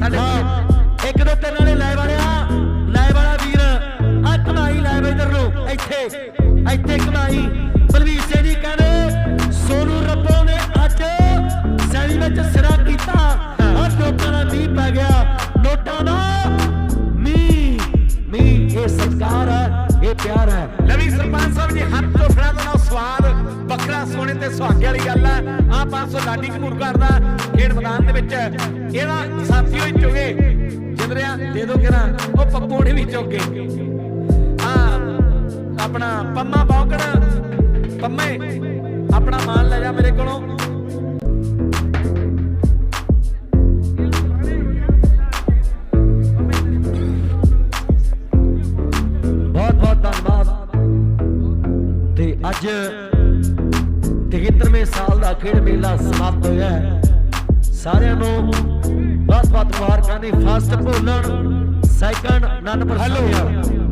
ਸਾਡੇ ਇੱਕ ਦੋ ਤਿੰਨ ਵਾਲੇ ਲੈ ਵਾਲਿਆ ਲੈ ਵਾਲਾ ਵੀਰ। ਆ ਕਮਾਈ ਲੈ ਵੇ ਇਧਰ ਨੂੰ, ਇੱਥੇ ਇੱਥੇ ਕਮਾਈ। ਬਲਵੀਰ ਸਿੰਘ ਜੀ ਕਹਿੰਦੇ, ਸੋਨੂ ਰੱਬੋ ਨੇ ਅੱਜ ਸੈਲੀ ਵਿੱਚ ਸਿਰਾ ਕੀਤਾ। ਆ ਲੋਕਾਂ ਦਾ ਮੀਂਹ ਪੈ ਗਿਆ, ਨੋਟਾਂ ਦਾ ਮੀਂਹ। ਮੀਂਹ, ਇਹ ਸਤਿਕਾਰ ਹੈ, ਇਹ ਪਿਆਰ ਹੈ। ਲਵੀ ਸਰਪੰਚ ਸਾਹਿਬ ਜੀ, ਹੱਥ ਤੋਂ ਫੜਾ ਦੇਣਾ ਸਵਾਦ ਬੱਕਰਾ ਸੋਨੇ ਤੇ ਸੁਹਾਗੇ ਵਾਲੀ ਗੱਲ ਆ ਆ 500 ਲਾਡੀ ਘਮੂਰ ਕਰਦਾ ਖੇਡ ਮੈਦਾਨ ਦੇ ਵਿੱਚ, ਇਹਦਾ ਰਿਹਾ, ਦੇ ਦੋ ਕਿਰਾ ਉਹ ਪੱਪੂ ਨੇ ਵੀ ਚੁਗੇ ਆ ਆਪਣਾ ਪੰਮਾ ਬੌਕੜ। ਪੰਮੇ, ਆਪਣਾ ਮਾਲ ਲੈ ਜਾ ਮੇਰੇ ਕੋਲੋਂ। ਬਹੁਤ ਬਹੁਤ ਧੰਨਵਾਦ। ਤੇ ਅੱਜ 73ਵੇਂ ਸਾਲ ਦਾ ਖੇਡ ਮੇਲਾ ਸਮਾਪਤ ਹੋਇਆ ਸਾਰਿਆਂ ਨੂੰ ਮੁਬਾਰਕਾਂ ਨੇ ਫਸਟ ਭੋਲਣ ਸੈਕੰਡ ਨੰਨ ਪ੍ਰਸਾਦ